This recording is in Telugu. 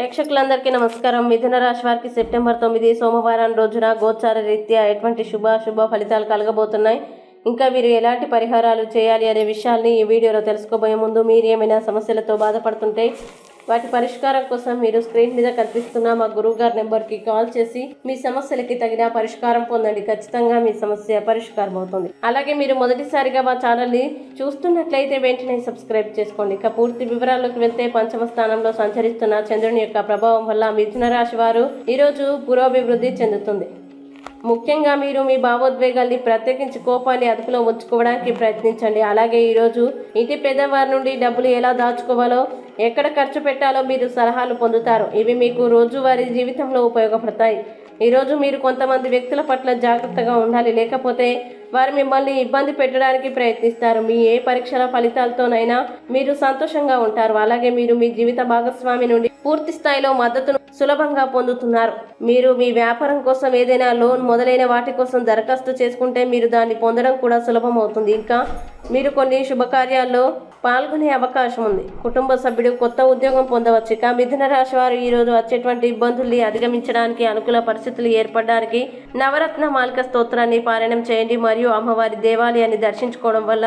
ప్రేక్షకులందరికీ నమస్కారం. మిథున రాశి వారికి సెప్టెంబర్ తొమ్మిది సోమవారం రోజున గోచార రీత్యా ఎటువంటి శుభ శుభ ఫలితాలు కలగబోతున్నాయి? ఇంకా మీరు ఎలాంటి పరిహారాలు చేయాలి అనే విషయాల్ని ఈ వీడియోలో తెలుసుకోబోయే ముందు మీరు ఏమైనా సమస్యలతో బాధపడుతుంటే వాటి పరిష్కారం కోసం మీరు స్క్రీన్ మీద కనిపిస్తున్న మా గురువు గారి నెంబర్కి కాల్ చేసి మీ సమస్యలకి తగిన పరిష్కారం పొందండి. ఖచ్చితంగా మీ సమస్య పరిష్కారం అవుతుంది. అలాగే మీరు మొదటిసారిగా మా ఛానల్ని చూస్తున్నట్లయితే వెంటనే సబ్స్క్రైబ్ చేసుకోండి. ఇక పూర్తి వివరాల్లోకి వెళ్తే పంచమ స్థానంలో సంచరిస్తున్న చంద్రుని యొక్క ప్రభావం వల్ల మిథున రాశి వారు ఈరోజు పురోభివృద్ధి చెందుతుంది. ముఖ్యంగా మీరు మీ భావోద్వేగాల్ని ప్రత్యేకించి కోపాన్ని అదుపులో ఉంచుకోవడానికి ప్రయత్నించండి. అలాగే ఈరోజు ఇంటి పేదవారి నుండి డబ్బులు ఎలా దాచుకోవాలో ఎక్కడ ఖర్చు పెట్టాలో మీరు సలహాలు పొందుతారు. ఇవి మీకు రోజువారీ జీవితంలో ఉపయోగపడతాయి. ఈరోజు మీరు కొంతమంది వ్యక్తుల పట్ల జాగ్రత్తగా ఉండాలి. లేకపోతే వారు మిమ్మల్ని ఇబ్బంది పెట్టడానికి ప్రయత్నిస్తారు. మీ ఏ పరీక్షల ఫలితాలతోనైనా మీరు సంతోషంగా ఉంటారు. అలాగే మీరు మీ జీవిత భాగస్వామి నుండి పూర్తి స్థాయిలో మద్దతును సులభంగా పొందుతున్నారు. మీరు మీ వ్యాపారం కోసం ఏదైనా లోన్ మొదలైన వాటి కోసం దరఖాస్తు చేసుకుంటే మీరు దాన్ని పొందడం కూడా సులభం అవుతుంది ఇంకా మీరు కొన్ని శుభకార్యాల్లో పాల్గొనే అవకాశం ఉంది. కుటుంబ సభ్యుడు కొత్త ఉద్యోగం పొందవచ్చు. ఇక మిథున రాశి వారు ఈరోజు వచ్చేటువంటి ఇబ్బందుల్ని అధిగమించడానికి అనుకూల పరిస్థితులు ఏర్పడడానికి నవరత్న మాలిక స్తోత్రాన్ని పారాయణం చేయండి. మరియు అమ్మవారి దేవాలయాన్ని దర్శించుకోవడం వల్ల